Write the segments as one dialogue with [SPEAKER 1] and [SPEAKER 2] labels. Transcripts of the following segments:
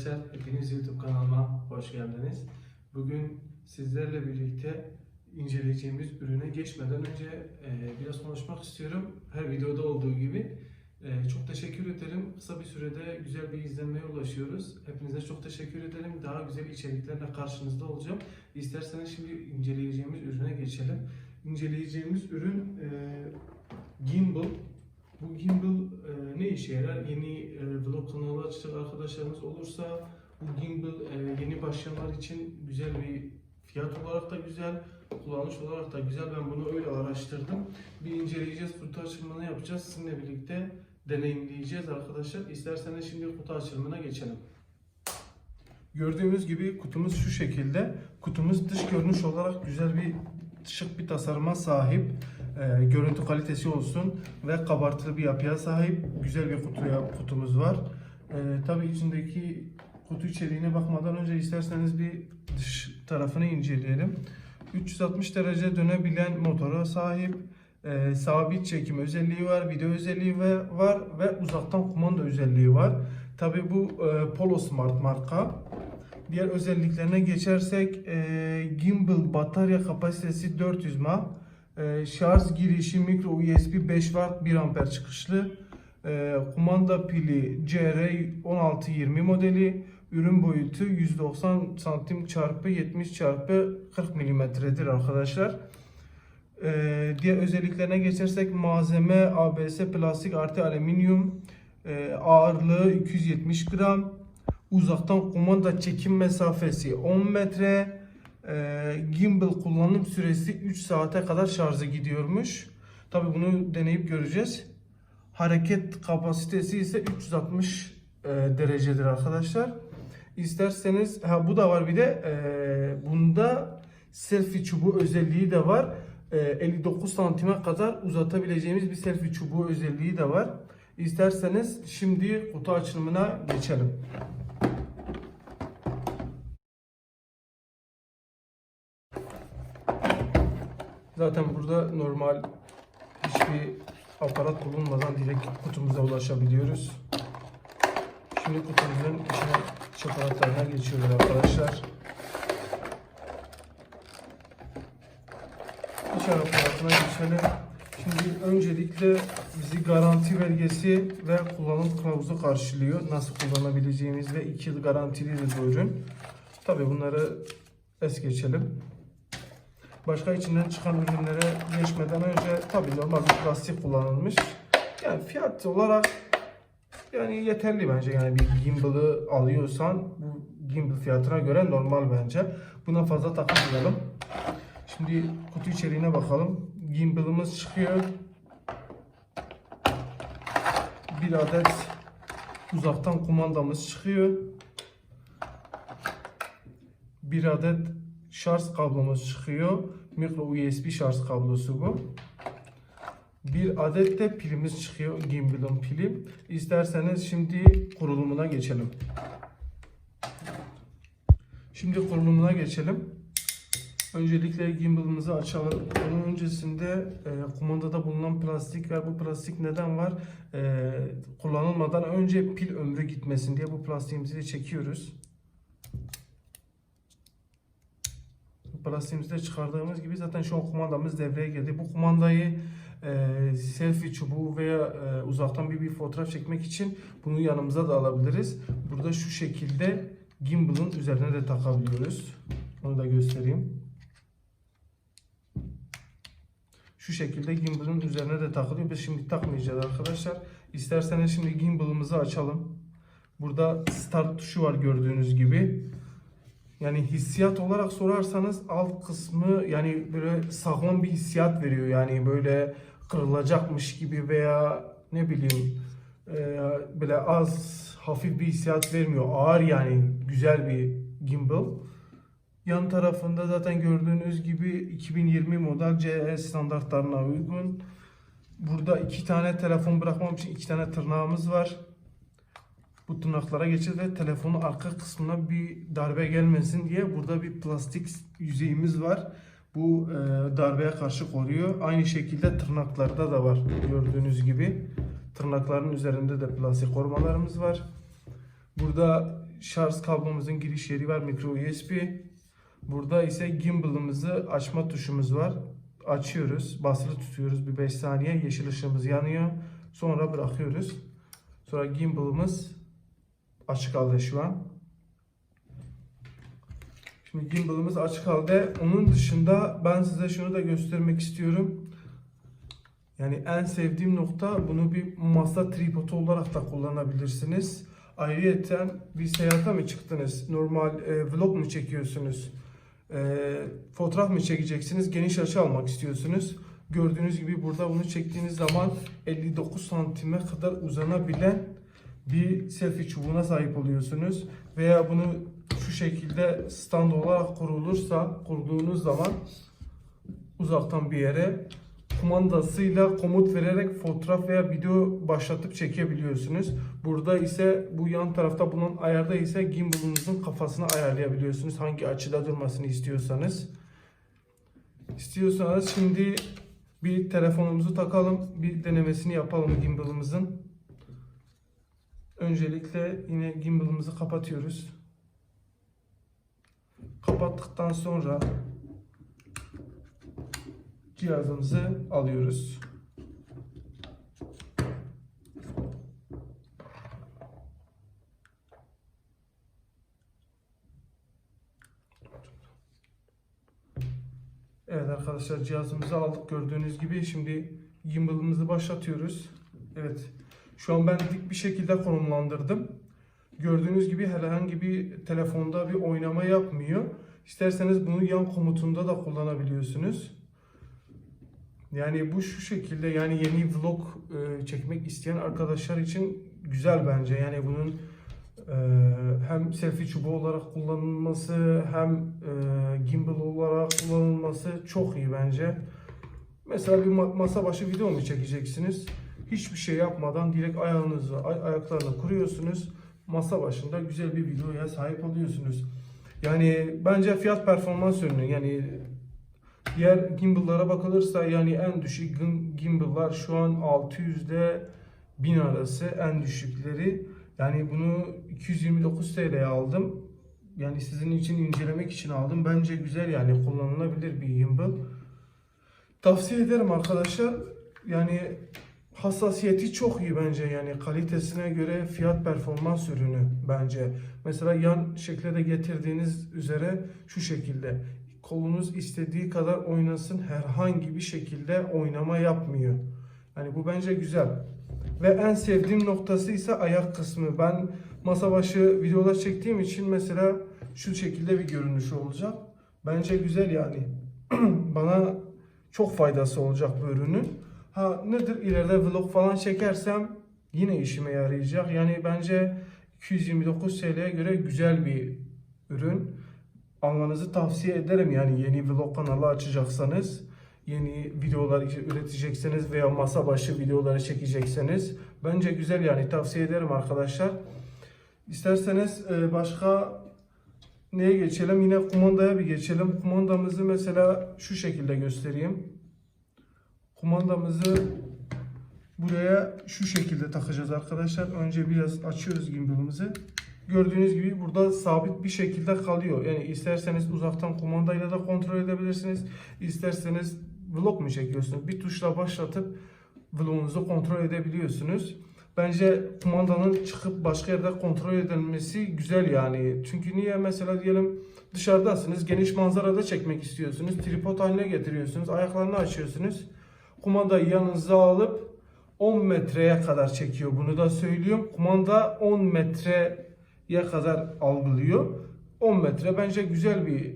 [SPEAKER 1] arkadaşlar, hepiniz YouTube kanalıma hoş geldiniz. Bugün sizlerle birlikte inceleyeceğimiz ürüne geçmeden önce e, biraz konuşmak istiyorum. Her videoda olduğu gibi. E, çok teşekkür ederim. Kısa bir sürede güzel bir izlenmeye ulaşıyoruz. Hepinize çok teşekkür ederim. Daha güzel içeriklerle karşınızda olacağım. İsterseniz şimdi inceleyeceğimiz ürüne geçelim. İnceleyeceğimiz ürün e, Gimbal. Bu gimbal e, ne işe yarar? Yeni e, vlog kanalı açacak arkadaşlarımız olursa bu gimbal e, yeni başlayanlar için güzel bir fiyat olarak da güzel, kullanış olarak da güzel. Ben bunu öyle araştırdım. Bir inceleyeceğiz, kutu açılımını yapacağız. Sizinle birlikte deneyimleyeceğiz arkadaşlar. İsterseniz şimdi kutu açılımına geçelim. Gördüğünüz gibi kutumuz şu şekilde. Kutumuz dış görünüş olarak güzel bir şık bir tasarıma sahip. Ee, görüntü kalitesi olsun ve kabartılı bir yapıya sahip güzel bir kutuya kutumuz var. Ee, tabii içindeki kutu içeriğine bakmadan önce isterseniz bir dış tarafını inceleyelim. 360 derece dönebilen motora sahip. Ee, sabit çekim özelliği var, video özelliği var ve uzaktan kumanda özelliği var. Tabii bu e, Polo Smart marka. Diğer özelliklerine geçersek e, gimbal batarya kapasitesi 400 mAh. E, şarj girişi micro USB 5 Watt 1 amper çıkışlı. E, kumanda pili CR1620 modeli. Ürün boyutu 190 santim çarpı 70 çarpı 40 milimetredir arkadaşlar. E, diğer özelliklerine geçersek malzeme ABS plastik artı alüminyum. Ağırlığı 270 gram. Uzaktan kumanda çekim mesafesi 10 metre. E, gimbal kullanım süresi 3 saate kadar şarjı gidiyormuş. Tabi bunu deneyip göreceğiz. Hareket kapasitesi ise 360 e, derecedir arkadaşlar. İsterseniz ha bu da var bir de e, bunda selfie çubuğu özelliği de var. E, 59 santime kadar uzatabileceğimiz bir selfie çubuğu özelliği de var. İsterseniz şimdi kutu açılımına geçelim. Zaten burada normal hiçbir aparat bulunmadan direkt kutumuza ulaşabiliyoruz. Şimdi kutumuzun içine çikolatalarına geçiyoruz arkadaşlar. İç aparatına geçelim. Şimdi öncelikle bizi garanti belgesi ve kullanım kılavuzu karşılıyor. Nasıl kullanabileceğimiz ve 2 yıl garantilidir bu ürün. Tabi bunları es geçelim. Başka içinden çıkan ürünlere geçmeden önce tabii normal bir plastik kullanılmış. Yani fiyat olarak yani yeterli bence yani bir gimbal'ı alıyorsan bu gimbal fiyatına göre normal bence. Buna fazla takılmayalım. Şimdi kutu içeriğine bakalım. Gimbal'ımız çıkıyor. Bir adet uzaktan kumandamız çıkıyor. Bir adet şarj kablomuz çıkıyor. Micro USB şarj kablosu bu. Bir adet de pilimiz çıkıyor. Gimbal'ın pili. İsterseniz şimdi kurulumuna geçelim. Şimdi kurulumuna geçelim. Öncelikle gimbal'ımızı açalım. Onun öncesinde e, kumandada bulunan plastik var. Bu plastik neden var? E, kullanılmadan önce pil ömrü gitmesin diye bu plastiğimizi de çekiyoruz. Plastiğimizde çıkardığımız gibi zaten şu an kumandamız devreye girdi. Bu kumandayı e, selfie çubuğu veya e, uzaktan bir, bir fotoğraf çekmek için bunu yanımıza da alabiliriz. Burada şu şekilde gimbal'ın üzerine de takabiliyoruz. Onu da göstereyim. Şu şekilde gimbal'ın üzerine de takılıyor. Biz şimdi takmayacağız arkadaşlar. İsterseniz şimdi gimbal'ımızı açalım. Burada start tuşu var gördüğünüz gibi. Yani hissiyat olarak sorarsanız alt kısmı yani böyle sağlam bir hissiyat veriyor. Yani böyle kırılacakmış gibi veya ne bileyim e, böyle az hafif bir hissiyat vermiyor. Ağır yani güzel bir gimbal. Yan tarafında zaten gördüğünüz gibi 2020 model CE standartlarına uygun. Burada iki tane telefon bırakmam için iki tane tırnağımız var bu tırnaklara geçir ve telefonun arka kısmına bir darbe gelmesin diye burada bir plastik yüzeyimiz var. Bu e, darbeye karşı koruyor. Aynı şekilde tırnaklarda da var gördüğünüz gibi. Tırnakların üzerinde de plastik korumalarımız var. Burada şarj kablomuzun giriş yeri var micro USB. Burada ise gimbal'ımızı açma tuşumuz var. Açıyoruz, basılı tutuyoruz bir 5 saniye. Yeşil ışığımız yanıyor. Sonra bırakıyoruz. Sonra gimbal'ımız açık halde şu an. Şimdi gimbal'ımız açık halde. Onun dışında ben size şunu da göstermek istiyorum. Yani en sevdiğim nokta bunu bir masa tripodu olarak da kullanabilirsiniz. Ayrıyeten bir seyahate mi çıktınız? Normal e, vlog mu çekiyorsunuz? E, fotoğraf mı çekeceksiniz? Geniş açı almak istiyorsunuz. Gördüğünüz gibi burada bunu çektiğiniz zaman 59 santime kadar uzanabilen bir selfie çubuğuna sahip oluyorsunuz. Veya bunu şu şekilde stand olarak kurulursa, kurduğunuz zaman uzaktan bir yere kumandasıyla komut vererek fotoğraf veya video başlatıp çekebiliyorsunuz. Burada ise bu yan tarafta bulunan ayarda ise gimbal'ınızın kafasını ayarlayabiliyorsunuz. Hangi açıda durmasını istiyorsanız. İstiyorsanız şimdi bir telefonumuzu takalım. Bir denemesini yapalım gimbal'ımızın. Öncelikle yine gimbal'ımızı kapatıyoruz. Kapattıktan sonra cihazımızı alıyoruz. Evet arkadaşlar cihazımızı aldık gördüğünüz gibi şimdi gimbal'ımızı başlatıyoruz. Evet şu an ben dik bir şekilde konumlandırdım. Gördüğünüz gibi herhangi bir telefonda bir oynama yapmıyor. İsterseniz bunu yan komutunda da kullanabiliyorsunuz. Yani bu şu şekilde yani yeni vlog e, çekmek isteyen arkadaşlar için güzel bence. Yani bunun e, hem selfie çubuğu olarak kullanılması hem e, gimbal olarak kullanılması çok iyi bence. Mesela bir ma- masa başı video mu çekeceksiniz? Hiçbir şey yapmadan direkt ayağınızı, ay- ayaklarını kuruyorsunuz. Masa başında güzel bir videoya sahip oluyorsunuz. Yani bence fiyat performans ürünü yani Diğer gimbal'lara bakılırsa yani en düşük gim- gimbal'lar şu an 600 ile 1000 arası en düşükleri. Yani bunu 229 TL'ye aldım. Yani sizin için incelemek için aldım. Bence güzel yani kullanılabilir bir gimbal. Tavsiye ederim arkadaşlar. Yani hassasiyeti çok iyi bence yani kalitesine göre fiyat performans ürünü bence. Mesela yan şekle de getirdiğiniz üzere şu şekilde kolunuz istediği kadar oynasın herhangi bir şekilde oynama yapmıyor. Yani bu bence güzel. Ve en sevdiğim noktası ise ayak kısmı. Ben masa başı videolar çektiğim için mesela şu şekilde bir görünüş olacak. Bence güzel yani. Bana çok faydası olacak bu ürünün. Ha nedir ileride vlog falan çekersem yine işime yarayacak. Yani bence 229 TL'ye göre güzel bir ürün almanızı tavsiye ederim. Yani yeni vlog kanalı açacaksanız, yeni videolar üretecekseniz veya masa başı videoları çekecekseniz bence güzel yani tavsiye ederim arkadaşlar. İsterseniz e, başka neye geçelim? Yine kumandaya bir geçelim. Kumandamızı mesela şu şekilde göstereyim. Kumandamızı buraya şu şekilde takacağız arkadaşlar. Önce biraz açıyoruz gimbalımızı gördüğünüz gibi burada sabit bir şekilde kalıyor. Yani isterseniz uzaktan kumandayla da kontrol edebilirsiniz. İsterseniz vlog mu çekiyorsunuz? Bir tuşla başlatıp vlogunuzu kontrol edebiliyorsunuz. Bence kumandanın çıkıp başka yerde kontrol edilmesi güzel yani. Çünkü niye mesela diyelim dışarıdasınız, geniş manzarada çekmek istiyorsunuz. Tripod haline getiriyorsunuz, ayaklarını açıyorsunuz. Kumandayı yanınıza alıp 10 metreye kadar çekiyor. Bunu da söylüyorum. Kumanda 10 metre ya kadar algılıyor. 10 metre bence güzel bir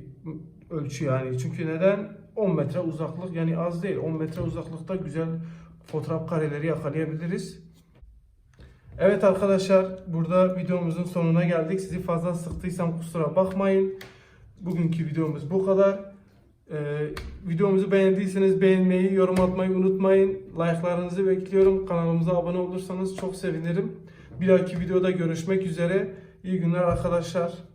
[SPEAKER 1] ölçü yani. Çünkü neden? 10 metre uzaklık yani az değil. 10 metre uzaklıkta güzel fotoğraf kareleri yakalayabiliriz. Evet arkadaşlar burada videomuzun sonuna geldik. Sizi fazla sıktıysam kusura bakmayın. Bugünkü videomuz bu kadar. Ee, videomuzu beğendiyseniz beğenmeyi, yorum atmayı unutmayın. Like'larınızı bekliyorum. Kanalımıza abone olursanız çok sevinirim. Bir dahaki videoda görüşmek üzere. İyi günler arkadaşlar.